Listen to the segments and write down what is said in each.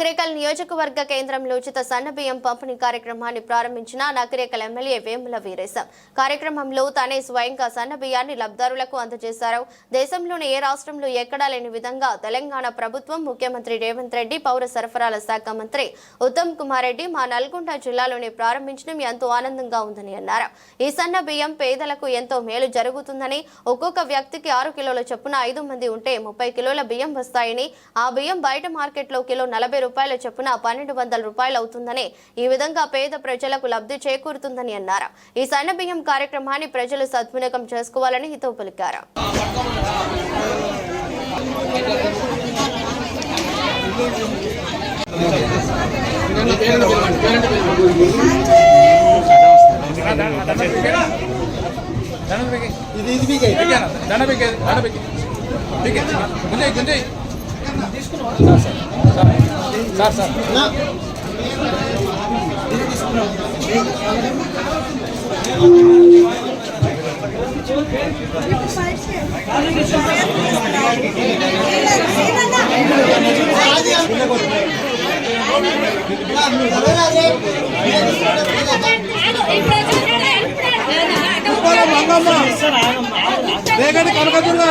నకరేకల్ నియోజకవర్గ కేంద్రంలో ఉచిత సన్నబియ్యం పంపిణీ కార్యక్రమాన్ని ప్రారంభించిన నకరేకల్ ఎమ్మెల్యే వేముల వీరేశం. కార్యక్రమంలో తానే స్వయంగా సన్నబియ్యాన్ని లబ్ధారులకు అందజేశారు. దేశంలోని ఏ రాష్ట్రంలో ఎక్కడా లేని విధంగా తెలంగాణ ప్రభుత్వం ముఖ్యమంత్రి రేవంత్ రెడ్డి పౌర సరఫరాల శాఖ మంత్రి ఉత్తమ్ కుమార్ రెడ్డి మా నల్గొండ జిల్లాలోనే ప్రారంభించడం ఎంతో ఆనందంగా ఉందని అన్నారు. ఈ సన్న బియ్యం పేదలకు ఎంతో మేలు జరుగుతుందని ఒక్కొక్క వ్యక్తికి ఆరు కిలోల చొప్పున ఐదు మంది ఉంటే ముప్పై కిలోల బియ్యం వస్తాయని ఆ బియ్యం బయట మార్కెట్లో కిలో నలభై రూపాయల చొప్పున పన్నెండు వందల రూపాయలు అవుతుందని ఈ విధంగా పేద ప్రజలకు లబ్ధి చేకూరుతుందని అన్నారు. ఈ సన్న బియ్యం కార్యక్రమాన్ని ప్రజలు సద్వినియోగం చేసుకోవాలని హితవు పలికారు. ఇది ఇది బీకే. దండ పెట్టి దండ పెట్టి గుంజయ్ గుంజయ్. సార్ సార్ వేగండి కనకదుర్గా.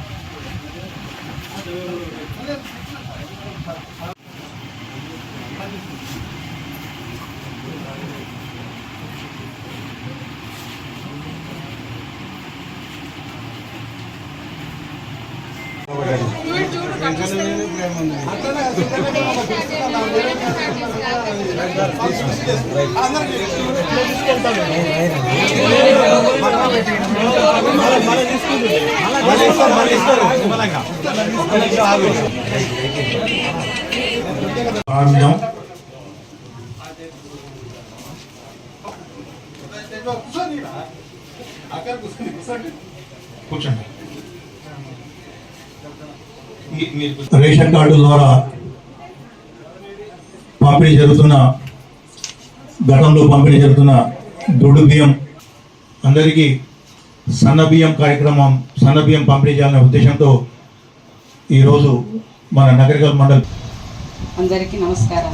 ありがとうございます。మీరు రేషన్ కార్డు ద్వారా పంపిణీ జరుగుతున్న గతంలో పంపిణీ జరుగుతున్న దొడ్డు బియ్యం అందరికీ సన్న బియ్యం కార్యక్రమం సన్న బియ్యం పంపిణీ చేయాలనే ఉద్దేశంతో ఈరోజు మన నగరికల్ మండల్ అందరికీ నమస్కారం.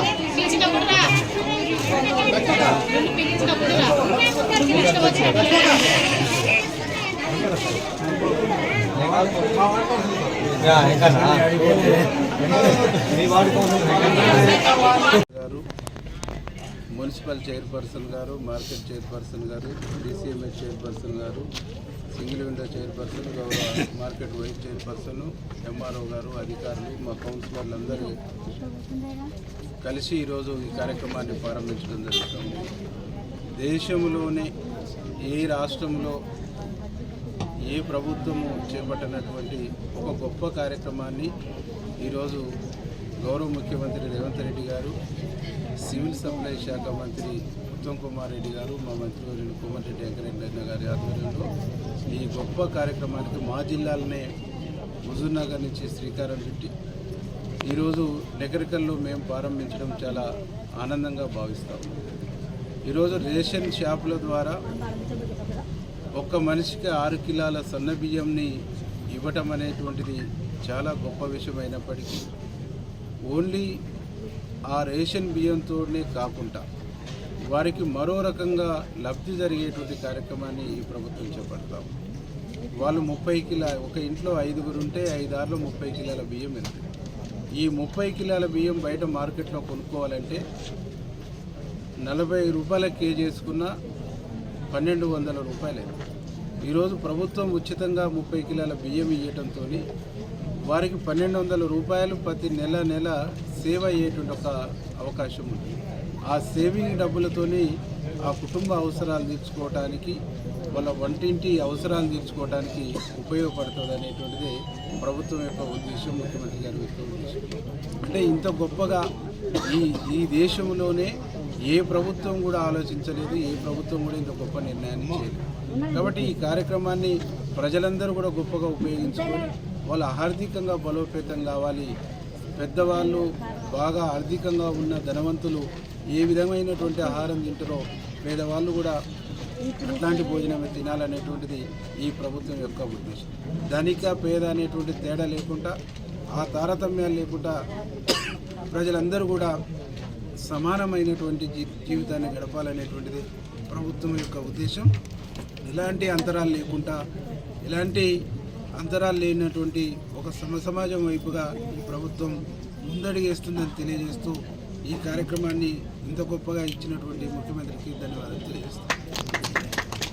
మున్సిపల్ చైర్పర్సన్ గారు మార్కెట్ చైర్పర్సన్ గారు డిసిఎంఎస్ చైర్పర్సన్ గారు సింగిల్ విండో చైర్పర్సన్ గౌరవ మార్కెట్ వైస్ చైర్పర్సన్ ఎంఆర్ఓ గారు అధికారులు మా కౌన్సిలర్లు అందరూ కలిసి ఈరోజు ఈ కార్యక్రమాన్ని ప్రారంభించడం జరుగుతుంది. దేశంలోనే ఏ రాష్ట్రంలో ఏ ప్రభుత్వము చేపట్టినటువంటి ఒక గొప్ప కార్యక్రమాన్ని ఈరోజు గౌరవ ముఖ్యమంత్రి రేవంత్ రెడ్డి గారు సివిల్ సప్లై శాఖ మంత్రి ఉత్తమ్ కుమార్ రెడ్డి గారు మా మంత్రివర్యులు కోమటిరెడ్డి వెంకటరెడ్డి గారి ఆధ్వర్యంలో ఈ గొప్ప కార్యక్రమానికి మా జిల్లాలోనే హుజూర్నగర్ నుంచి శ్రీకారం చుట్టి ఈరోజు నెగరికల్లో మేము ప్రారంభించడం చాలా ఆనందంగా భావిస్తాము. ఈరోజు రేషన్ షాపుల ద్వారా ఒక్క మనిషికి ఆరు కిలోల సన్న బియ్యంని ఇవ్వటం అనేటువంటిది చాలా గొప్ప విషయం అయినప్పటికీ ఓన్లీ ఆ రేషన్ బియ్యంతోనే కాకుండా వారికి మరో రకంగా లబ్ధి జరిగేటువంటి కార్యక్రమాన్ని ఈ ప్రభుత్వం చేపడతాం. వాళ్ళు ముప్పై కిలో ఒక ఇంట్లో ఐదుగురు ఉంటే ఐదారులో ముప్పై కిలోల బియ్యం వెళ్తాయి ఈ ముప్పై కిలోల బియ్యం బయట మార్కెట్లో కొనుక్కోవాలంటే నలభై రూపాయల కేజీ వేసుకున్న పన్నెండు వందల రూపాయలే. ఈరోజు ప్రభుత్వం ఉచితంగా ముప్పై కిలోల బియ్యం ఇవ్వడంతో వారికి పన్నెండు వందల రూపాయలు ప్రతి నెల నెల సేవ్ అయ్యేటువంటి ఒక అవకాశం ఉంది. ఆ సేవింగ్ డబ్బులతోని ఆ కుటుంబ అవసరాలు తీర్చుకోవటానికి వాళ్ళ వంటింటి అవసరాలు తీర్చుకోవడానికి ఉపయోగపడుతుంది అనేటువంటిది ప్రభుత్వం యొక్క ఉద్దేశం ముఖ్యమంత్రి గారి యొక్క ఉద్దేశం. అంటే ఇంత గొప్పగా ఈ ఈ దేశంలోనే ఏ ప్రభుత్వం కూడా ఆలోచించలేదు ఏ ప్రభుత్వం కూడా ఇంత గొప్ప నిర్ణయాన్ని చేయలేదు. కాబట్టి ఈ కార్యక్రమాన్ని ప్రజలందరూ కూడా గొప్పగా ఉపయోగించుకొని వాళ్ళు ఆర్థికంగా బలోపేతం కావాలి. పెద్దవాళ్ళు బాగా ఆర్థికంగా ఉన్న ధనవంతులు ఏ విధమైనటువంటి ఆహారం తింటారో పేదవాళ్ళు కూడా అట్లాంటి భోజనం తినాలనేటువంటిది ఈ ప్రభుత్వం యొక్క ఉద్దేశం. ధనిక పేద అనేటువంటి తేడా లేకుండా ఆ తారతమ్యాలు లేకుండా ప్రజలందరూ కూడా సమానమైనటువంటి జీ జీవితాన్ని గడపాలనేటువంటిది ప్రభుత్వం యొక్క ఉద్దేశం. ఎలాంటి అంతరాలు లేకుండా ఎలాంటి అంతరాలు లేనటువంటి ఒక సమ సమాజం వైపుగా ఈ ప్రభుత్వం ముందడిగేస్తుందని తెలియజేస్తూ ఈ కార్యక్రమాన్ని ఇంత గొప్పగా ఇచ్చినటువంటి ముఖ్యమంత్రికి ధన్యవాదాలు తెలియజేస్తాను